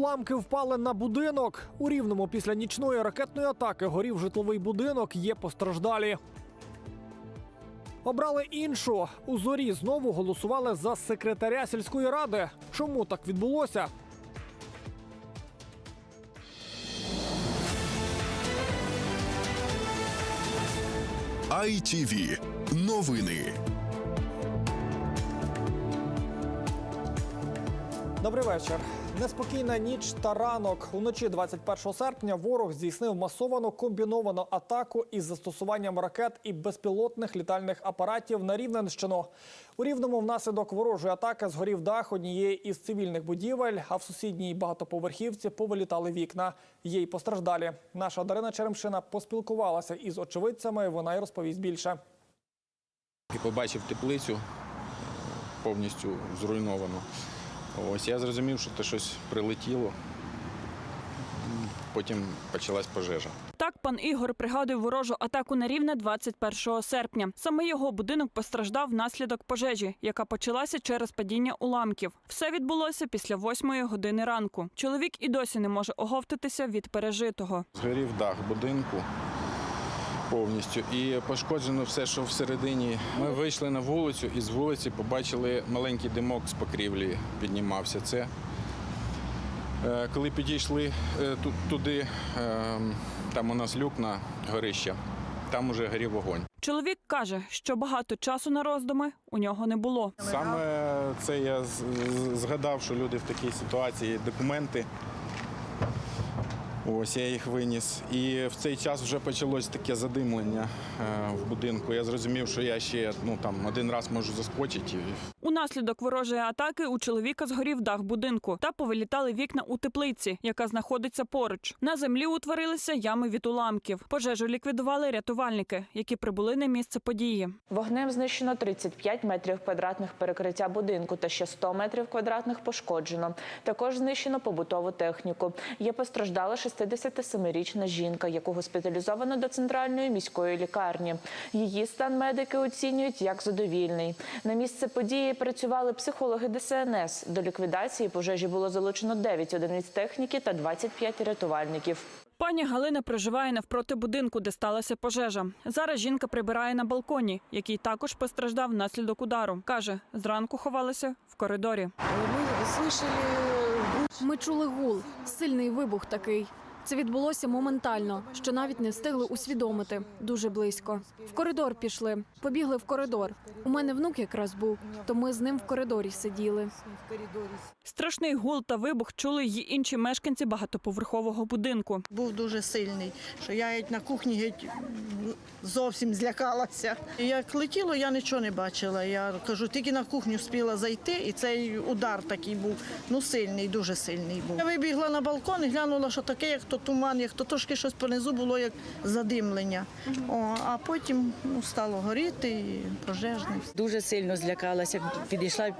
Уламки впали на будинок. У рівному після нічної ракетної атаки горів житловий будинок. Є постраждалі. Обрали іншу. У зорі знову голосували за секретаря сільської ради. Чому так відбулося? ITV. Новини. Добрий вечір. Неспокійна ніч та ранок. Уночі 21 серпня ворог здійснив масовану комбіновану атаку із застосуванням ракет і безпілотних літальних апаратів на Рівненщину. У Рівному внаслідок ворожої атаки згорів дах однієї із цивільних будівель, а в сусідній багатоповерхівці повилітали вікна. Є й постраждалі. Наша Дарина Черемшина поспілкувалася із очевидцями. Вона й розповість більше. І побачив теплицю повністю зруйновану. Ось я зрозумів, що це щось прилетіло. Потім почалась пожежа. Так пан Ігор пригадує ворожу атаку на рівне 21 серпня. Саме його будинок постраждав внаслідок пожежі, яка почалася через падіння уламків. Все відбулося після восьмої години ранку. Чоловік і досі не може оговтатися від пережитого. Згорів дах будинку повністю і пошкоджено все, що всередині. Ми вийшли на вулицю і з вулиці побачили маленький димок з покрівлі піднімався. Це е, коли підійшли е, туди, е, там у нас люк на горище, там уже горів вогонь. Чоловік каже, що багато часу на роздуми у нього не було. Саме це я згадав, що люди в такій ситуації документи. Ось я їх виніс. І в цей час вже почалось таке задимлення е, в будинку. Я зрозумів, що я ще ну, там, один раз можу заскочити. і Унаслідок ворожої атаки у чоловіка згорів дах будинку та повилітали вікна у теплиці, яка знаходиться поруч. На землі утворилися ями від уламків. Пожежу ліквідували рятувальники, які прибули на місце події. Вогнем знищено 35 метрів квадратних перекриття будинку та ще 100 метрів квадратних пошкоджено. Також знищено побутову техніку. Є постраждала 67-річна жінка, яку госпіталізовано до центральної міської лікарні. Її стан медики оцінюють як задовільний. На місце події працювали психологи ДСНС. До ліквідації пожежі було залучено 9 одиниць техніки та 25 рятувальників. Пані Галина проживає навпроти будинку, де сталася пожежа. Зараз жінка прибирає на балконі, який також постраждав внаслідок удару. каже, зранку ховалася в коридорі. Ми чули гул, сильний вибух такий. Це відбулося моментально, що навіть не встигли усвідомити. Дуже близько. В коридор пішли, побігли в коридор. У мене внук якраз був, то ми з ним в коридорі сиділи. Страшний гул та вибух чули й інші мешканці багатоповерхового будинку. був дуже сильний, що я геть на кухні геть зовсім злякалася. Як летіло, я нічого не бачила. Я кажу, тільки на кухню встигла зайти, і цей удар такий був, ну сильний, дуже сильний був. Я вибігла на балкон і глянула, що таке, як то туман, як то трошки щось понизу було, як задимлення. О, а потім ну, стало горіти і пожежне. Дуже сильно злякалася. Підійшла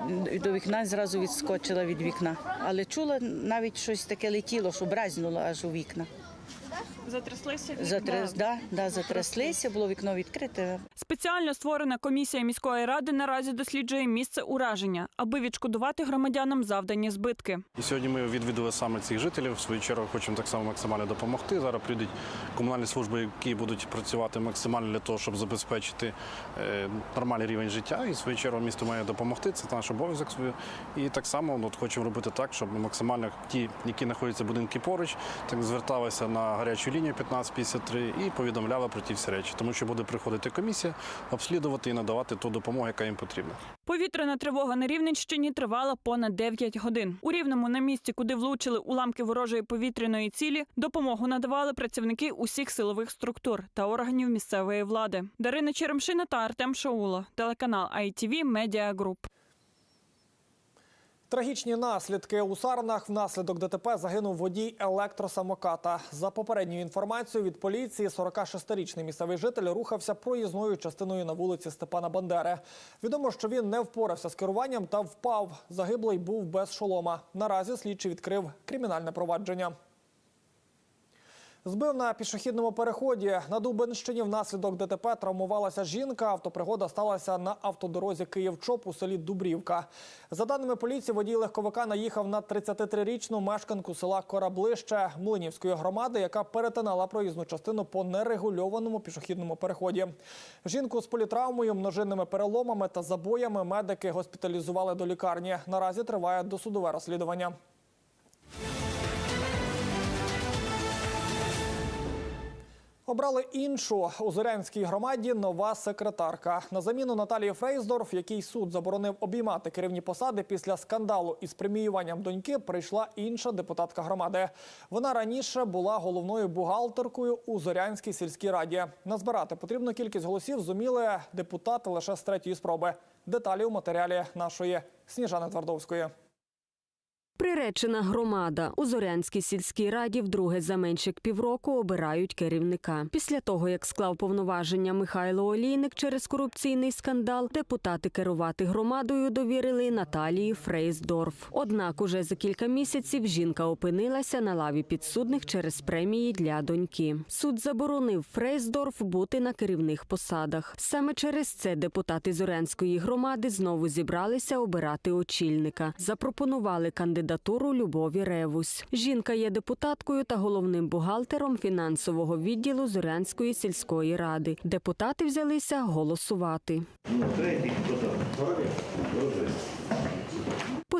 до вікна, зразу відскочила від вікна. Але чула навіть щось таке летіло, що бразнуло аж у вікна. Затряслися Затряс, да, да, затряслися, було вікно відкрите. Спеціально створена комісія міської ради наразі досліджує місце ураження, аби відшкодувати громадянам завдані збитки. І сьогодні ми відвідали саме цих жителів. В свою чергу хочемо так само максимально допомогти. Зараз прийдуть комунальні служби, які будуть працювати максимально для того, щоб забезпечити е, нормальний рівень життя. І в свою чергу місто має допомогти. Це наш обов'язок. І так само ну, от, хочемо робити так, щоб максимально ті, які знаходяться будинки поруч, так зверталися на гарячу лінію 1553 і повідомляли про ті всі речі, тому що буде приходити комісія, обслідувати і надавати ту допомогу, яка їм потрібна. Повітряна тривога на Рівненщині тривала понад 9 годин. У Рівному на місці, куди влучили уламки ворожої повітряної цілі, допомогу надавали працівники усіх силових структур та органів місцевої влади. Дарина Черемшина та Артем Шаула, телеканал ITV Media Group. Трагічні наслідки у Сарнах внаслідок ДТП загинув водій електросамоката. За попередньою інформацією від поліції, 46-річний місцевий житель рухався проїзною частиною на вулиці Степана Бандери. Відомо, що він не впорався з керуванням та впав. Загиблий був без шолома. Наразі слідчий відкрив кримінальне провадження. Збив на пішохідному переході. На Дубенщині внаслідок ДТП травмувалася жінка. Автопригода сталася на автодорозі Київ-Чоп у селі Дубрівка. За даними поліції, водій легковика наїхав на 33-річну мешканку села Кораблище Млинівської громади, яка перетинала проїзну частину по нерегульованому пішохідному переході. Жінку з політравмою, множинними переломами та забоями медики госпіталізували до лікарні. Наразі триває досудове розслідування. Обрали іншу у Зорянській громаді нова секретарка. На заміну Наталії Фрейсдорф, який суд заборонив обіймати керівні посади після скандалу із преміюванням доньки, прийшла інша депутатка громади. Вона раніше була головною бухгалтеркою у Зорянській сільській раді. Назбирати потрібну кількість голосів зуміли депутати лише з третьої спроби. Деталі у матеріалі нашої Сніжани Твардовської. Приречена громада у Зорянській сільській раді вдруге за менше як півроку обирають керівника. Після того, як склав повноваження Михайло Олійник через корупційний скандал, депутати керувати громадою довірили Наталії Фрейсдорф. Однак уже за кілька місяців жінка опинилася на лаві підсудних через премії для доньки. Суд заборонив Фрейсдорф бути на керівних посадах. Саме через це депутати Зорянської громади знову зібралися обирати очільника. Запропонували кандидатуру Любові Ревусь. Жінка є депутаткою та головним бухгалтером фінансового відділу Зорянської сільської ради. Депутати взялися голосувати.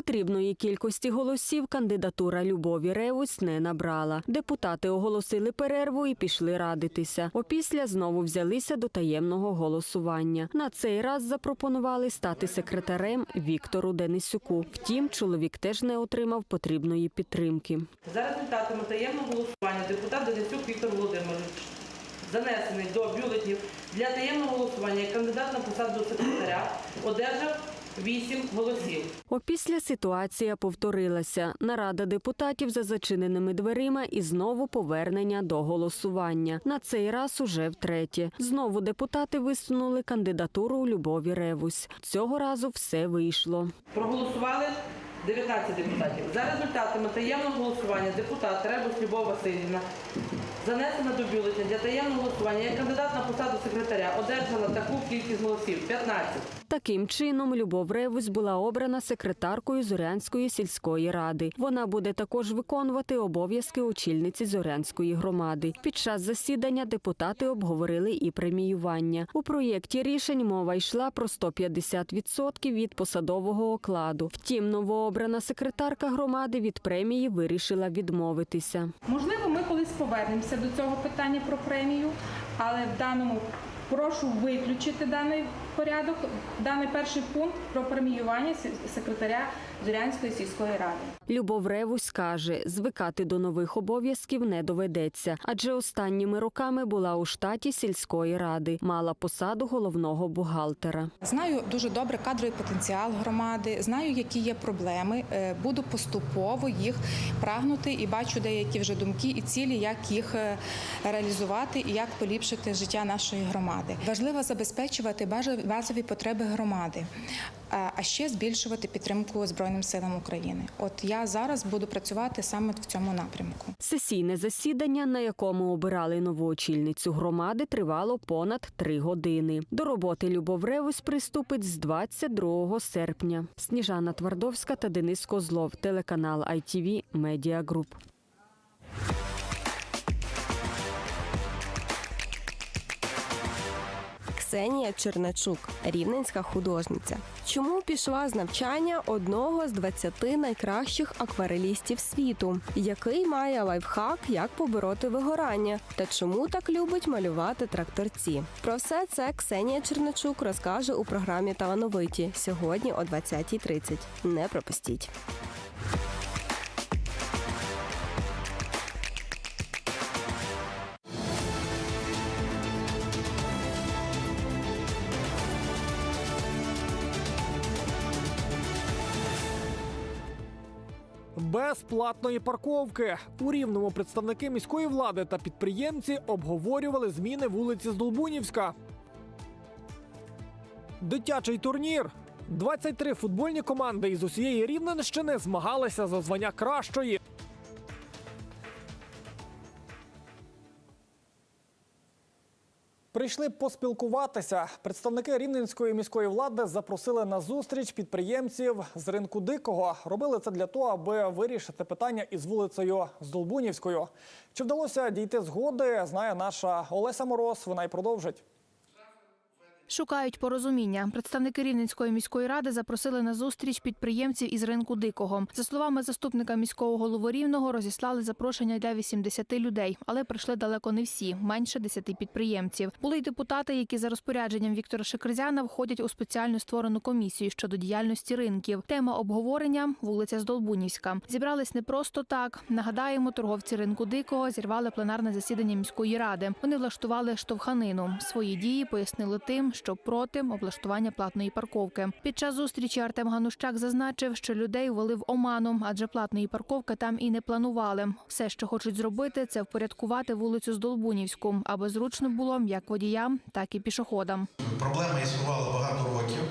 Потрібної кількості голосів кандидатура Любові Ревусь не набрала. Депутати оголосили перерву і пішли радитися. Опісля знову взялися до таємного голосування. На цей раз запропонували стати секретарем Віктору Денисюку. Втім, чоловік теж не отримав потрібної підтримки. За результатами таємного голосування депутат Денисюк Віктор Володимирович занесений до бюлетнів для таємного голосування кандидат на посаду секретаря одержав 8 голосів. Опісля ситуація повторилася. Нарада депутатів за зачиненими дверима і знову повернення до голосування. На цей раз уже втретє. Знову депутати висунули кандидатуру у Любові Ревусь. Цього разу все вийшло. Проголосували 19 депутатів. За результатами таємного голосування депутат Ребус Любов Васильівна занесена до бюлетня для таємного голосування як кандидат на посаду секретаря одержала таку кількість голосів 15. Таким чином, Любов Ревусь була обрана секретаркою Зорянської сільської ради. Вона буде також виконувати обов'язки очільниці Зорянської громади. Під час засідання депутати обговорили і преміювання. У проєкті рішень мова йшла про 150% від посадового окладу. Втім, новообрана секретарка громади від премії вирішила відмовитися. Можливо, повернемося до цього питання про премію, але в даному прошу виключити даний порядок, даний перший пункт про преміювання секретаря Зорянської сільської ради. Любов Ревусь каже, звикати до нових обов'язків не доведеться, адже останніми роками була у штаті сільської ради, мала посаду головного бухгалтера. Знаю дуже добре кадровий потенціал громади, знаю, які є проблеми. е, Буду поступово їх прагнути і бачу деякі вже думки і цілі, як їх е, реалізувати і як поліпшити життя нашої громади. Важливо забезпечувати бажа- базові потреби громади, а- ще збільшувати підтримку Збройним силам України. От я зараз буду працювати саме в цьому напрямку. Сесійне засідання, на якому обирали нову очільницю громади, тривало понад три години. До роботи Любов Ревусь приступить з 22 серпня. Сніжана Твардовська та Денис Козлов, телеканал ITV Media Group. Ксенія Чернечук, рівненська художниця. Чому пішла з навчання одного з 20 найкращих акварелістів світу, який має лайфхак, як побороти вигорання, та чому так любить малювати тракторці? Про все це Ксенія Чернечук розкаже у програмі Талановиті сьогодні о 20.30. Не пропустіть. Безплатної парковки у рівному представники міської влади та підприємці обговорювали зміни вулиці Здолбунівська. Дитячий турнір. 23 футбольні команди із усієї Рівненщини змагалися за звання кращої. Прийшли поспілкуватися. Представники рівненської міської влади запросили на зустріч підприємців з ринку дикого. Робили це для того, аби вирішити питання із вулицею Здолбунівською. Чи вдалося дійти згоди? Знає наша Олеся Мороз. Вона й продовжить. Шукають порозуміння. Представники Рівненської міської ради запросили на зустріч підприємців із ринку дикого. За словами заступника міського голови Рівного, розіслали запрошення для 80 людей, але прийшли далеко не всі менше 10 підприємців. Були й депутати, які за розпорядженням Віктора Шекерзяна входять у спеціально створену комісію щодо діяльності ринків. Тема обговорення вулиця Здолбунівська. Зібрались не просто так. Нагадаємо, торговці ринку дикого зірвали пленарне засідання міської ради. Вони влаштували штовханину. Свої дії пояснили тим, що проти облаштування платної парковки. Під час зустрічі Артем Ганущак зазначив, що людей ввели в оману, адже платної парковки там і не планували. Все, що хочуть зробити, це впорядкувати вулицю Здолбунівську, аби зручно було як водіям, так і пішоходам. Проблема існувала багато років.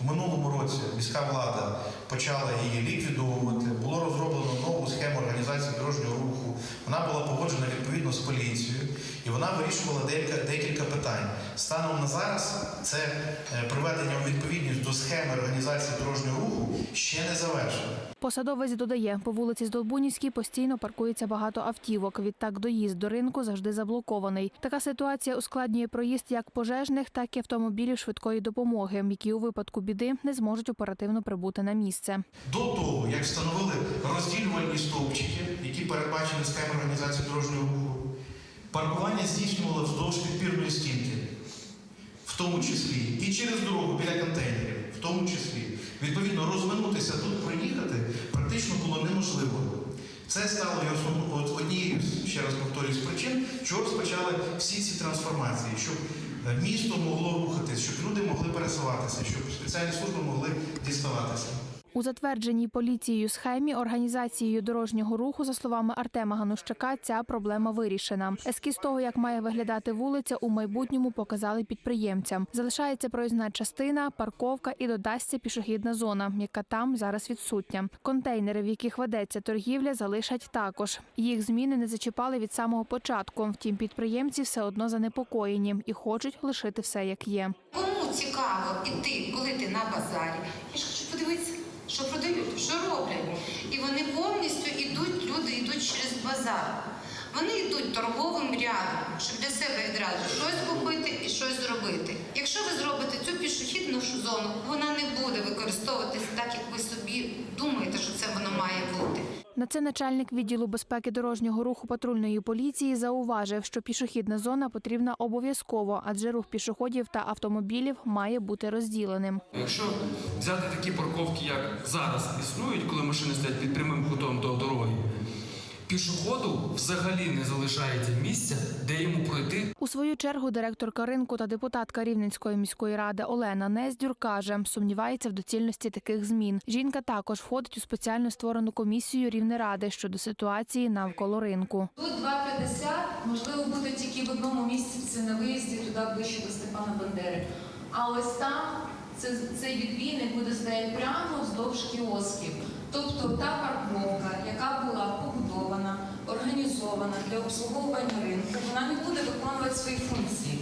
В минулому році міська влада почала її ліквідовувати. Було розроблено нову схему організації дорожнього руху. Вона була погоджена відповідно з поліцією, і вона вирішувала декілька, декілька питань. Станом на зараз це е, приведення у відповідність до схеми організації дорожнього руху ще не завершено. Посадовець додає, по вулиці Здолбунівській постійно паркується багато автівок. Відтак доїзд до ринку завжди заблокований. Така ситуація ускладнює проїзд як пожежних, так і автомобілів швидкої допомоги, які у випадку біди не зможуть оперативно прибути на місце. До того, як встановили розділювальні стовпчики, які передбачені схемою організації дорожнього руху, паркування здійснювало вздовж підпірної стінки, в тому числі і через дорогу біля контейнерів, в тому числі. Відповідно, розминутися тут проїхати практично було неможливо. Це стало однією, ще раз повторюю, з причин, чого розпочали всі ці трансформації, щоб е, місто могло рухатись, щоб люди могли пересуватися, щоб спеціальні служби могли діставатися. У затвердженій поліцією схемі організацією дорожнього руху, за словами Артема Ганущака, ця проблема вирішена. Ескіз того, як має виглядати вулиця, у майбутньому показали підприємцям. Залишається проїзна частина, парковка і додасться пішохідна зона, яка там зараз відсутня. Контейнери, в яких ведеться торгівля, залишать також. Їх зміни не зачіпали від самого початку. Втім, підприємці все одно занепокоєні і хочуть лишити все як є. Кому цікаво іти, коли ти на базарі? Я ж хочу подивитися, що продають, що роблять. І вони повністю йдуть, люди йдуть через базар. Вони йдуть торговим рядом, щоб для себе відразу щось купити і щось зробити. Якщо ви зробите цю пішохідну зону, вона не буде використовуватися так, як ви собі думаєте, що це воно має бути. На це начальник відділу безпеки дорожнього руху патрульної поліції зауважив, що пішохідна зона потрібна обов'язково, адже рух пішоходів та автомобілів має бути розділеним. Якщо взяти такі парковки, як зараз існують, коли машини стоять під прямим кутом до дороги, пішоходу взагалі не залишається місця, де йому пройти У свою чергу директорка ринку та депутатка Рівненської міської ради Олена Нездюр каже, сумнівається в доцільності таких змін. Жінка також входить у спеціально створену комісію Рівнеради щодо ситуації навколо ринку. Тут 2,50, можливо, буде тільки в одному місці, це на виїзді туди ближче до Степана Бандери. А ось там це, цей відбійник буде стояти прямо вздовж кіосків. Тобто та парковка, яка була побудована, організована для обслуговування ринку, вона не буде виконувати свої функції.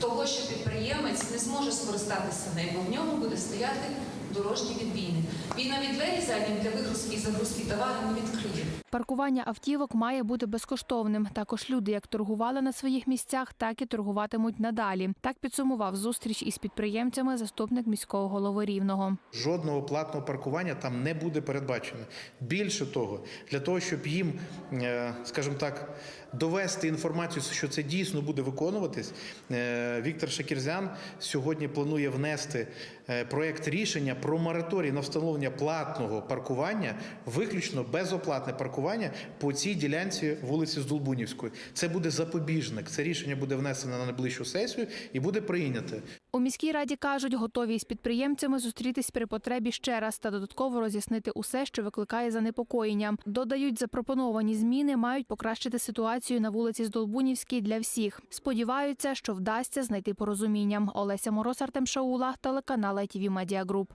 Того, що підприємець не зможе скористатися нею, бо в ньому буде стояти дорожній відбійник. Він навіть двері задні для вигрузки і загрузки товару не відкриє. Паркування автівок має бути безкоштовним. Також люди як торгували на своїх місцях, так і торгуватимуть надалі. Так підсумував зустріч із підприємцями заступник міського голови Рівного. Жодного платного паркування там не буде передбачено. Більше того, для того, щоб їм, е, скажімо так, довести інформацію, що це дійсно буде виконуватись, е, Віктор Шакірзян сьогодні планує внести е, проект рішення про мораторій на встановлення платного паркування, виключно безоплатне паркування по цій ділянці вулиці Здолбунівської. Це буде запобіжник. Це рішення буде внесено на найближчу сесію і буде прийнято. У міській раді кажуть, готові із підприємцями зустрітись при потребі ще раз та додатково роз'яснити усе, що викликає занепокоєння. Додають, запропоновані зміни мають покращити ситуацію на вулиці Здолбунівській для всіх. Сподіваються, що вдасться знайти порозуміння. Олеся Мороз, Артем Шаула, телеканал ITV Media Group.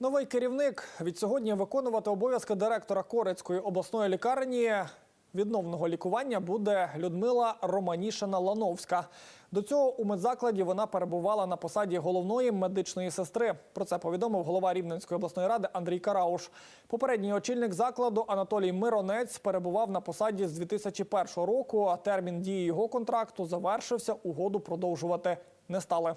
Новий керівник від сьогодні виконувати обов'язки директора Корецької обласної лікарні відновного лікування буде Людмила Романішина Лановська. До цього у медзакладі вона перебувала на посаді головної медичної сестри. Про це повідомив голова Рівненської обласної ради Андрій Карауш. Попередній очільник закладу Анатолій Миронець перебував на посаді з 2001 року. А термін дії його контракту завершився. Угоду продовжувати не стали.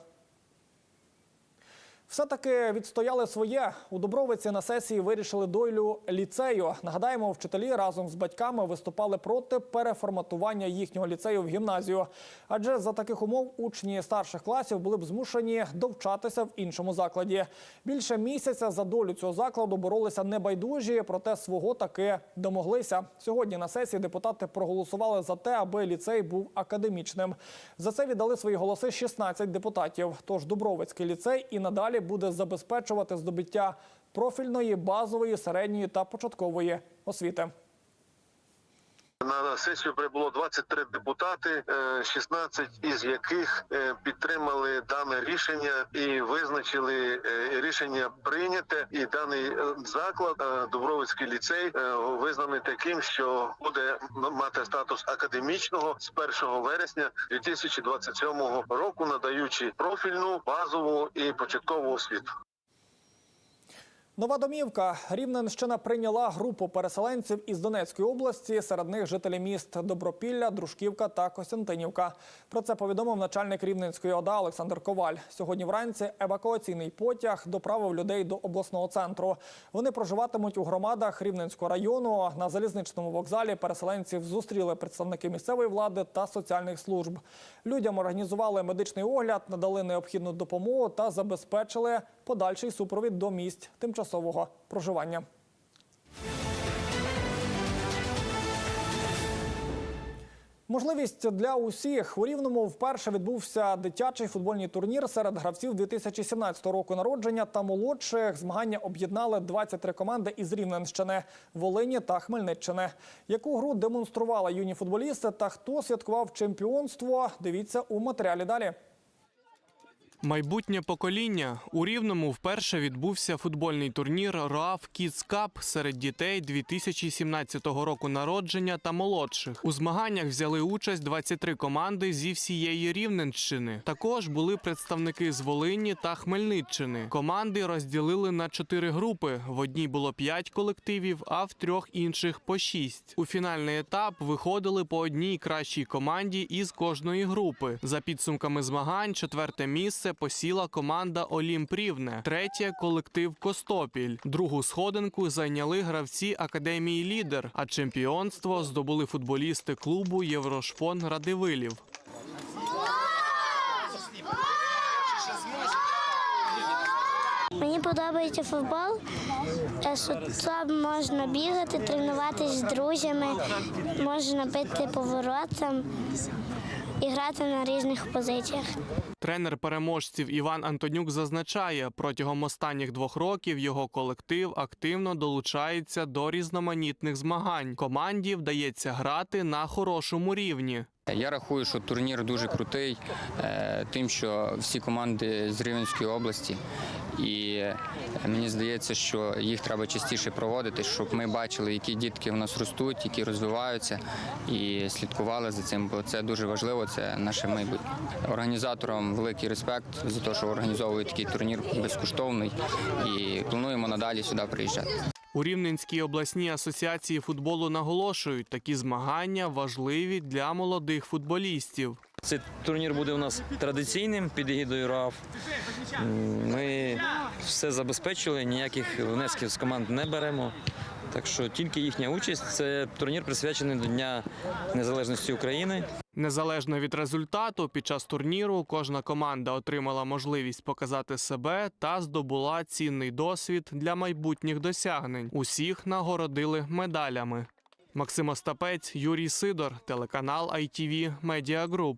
Все-таки відстояли своє. У Дубровиці на сесії вирішили дойлю ліцею. Нагадаємо, вчителі разом з батьками виступали проти переформатування їхнього ліцею в гімназію. Адже за таких умов учні старших класів були б змушені довчатися в іншому закладі. Більше місяця за долю цього закладу боролися небайдужі, проте свого таки домоглися. Сьогодні на сесії депутати проголосували за те, аби ліцей був академічним. За це віддали свої голоси 16 депутатів. Тож Дубровицький ліцей і надалі буде забезпечувати здобуття профільної, базової, середньої та початкової освіти. На сесію прибуло 23 депутати, е, 16 із яких е, підтримали дане рішення і визначили е, рішення прийняте. І даний е, заклад е, Дубровицький ліцей е, визнаний таким, що буде мати статус академічного з 1 вересня 2027 року, надаючи профільну, базову і початкову освіту. Нова домівка. Рівненщина прийняла групу переселенців із Донецької області. Серед них жителі міст Добропілля, Дружківка та Костянтинівка. Про це повідомив начальник Рівненської ОДА Олександр Коваль. Сьогодні вранці евакуаційний потяг доправив людей до обласного центру. Вони проживатимуть у громадах Рівненського району. На залізничному вокзалі переселенців зустріли представники місцевої влади та соціальних служб. Людям організували медичний огляд, надали необхідну допомогу та забезпечили подальший супровід до місць тимчасового проживання. Можливість для усіх у рівному вперше відбувся дитячий футбольний турнір серед гравців 2017 року народження та молодших. Змагання об'єднали 23 команди із Рівненщини, Волині та Хмельниччини. Яку гру демонстрували юні футболісти та хто святкував чемпіонство? Дивіться у матеріалі далі. Майбутнє покоління у Рівному вперше відбувся футбольний турнір РАФ Kids Cup серед дітей 2017 року народження та молодших. У змаганнях взяли участь 23 команди зі всієї Рівненщини. Також були представники з Волині та Хмельниччини. Команди розділили на чотири групи. В одній було 5 колективів, а в трьох інших по 6. У фінальний етап виходили по одній кращій команді із кожної групи. За підсумками змагань, четверте місце посіла команда Олімп Рівне, третє колектив Костопіль. Другу сходинку зайняли гравці академії Лідер. А чемпіонство здобули футболісти клубу Єврошпон Радивилів. Мені подобається футбол, е, що там можна бігати, тренуватися з друзями, можна бити по воротам і грати на різних позиціях. Тренер переможців Іван Антонюк зазначає, протягом останніх двох років його колектив активно долучається до різноманітних змагань. Команді вдається грати на хорошому рівні. Я рахую, що турнір дуже крутий, е, тим, що всі команди з Рівненської області, і мені здається, що їх треба частіше проводити, щоб ми бачили, які дітки в нас ростуть, які розвиваються, і слідкували за цим, бо це дуже важливо. Це наше майбутнє. Організаторам великий респект за те, що організовують такий турнір безкоштовний, і плануємо надалі сюди приїжджати. У Рівненській обласній асоціації футболу наголошують, такі змагання важливі для молодих футболістів. Цей турнір буде у нас традиційним під егідою РАФ. Ми все забезпечили, ніяких внесків з команд не беремо. Так що тільки їхня участь це турнір присвячений до Дня Незалежності України. Незалежно від результату, під час турніру кожна команда отримала можливість показати себе та здобула цінний досвід для майбутніх досягнень. Усіх нагородили медалями. Максим Остапець, Юрій Сидор, телеканал ITV Media Group.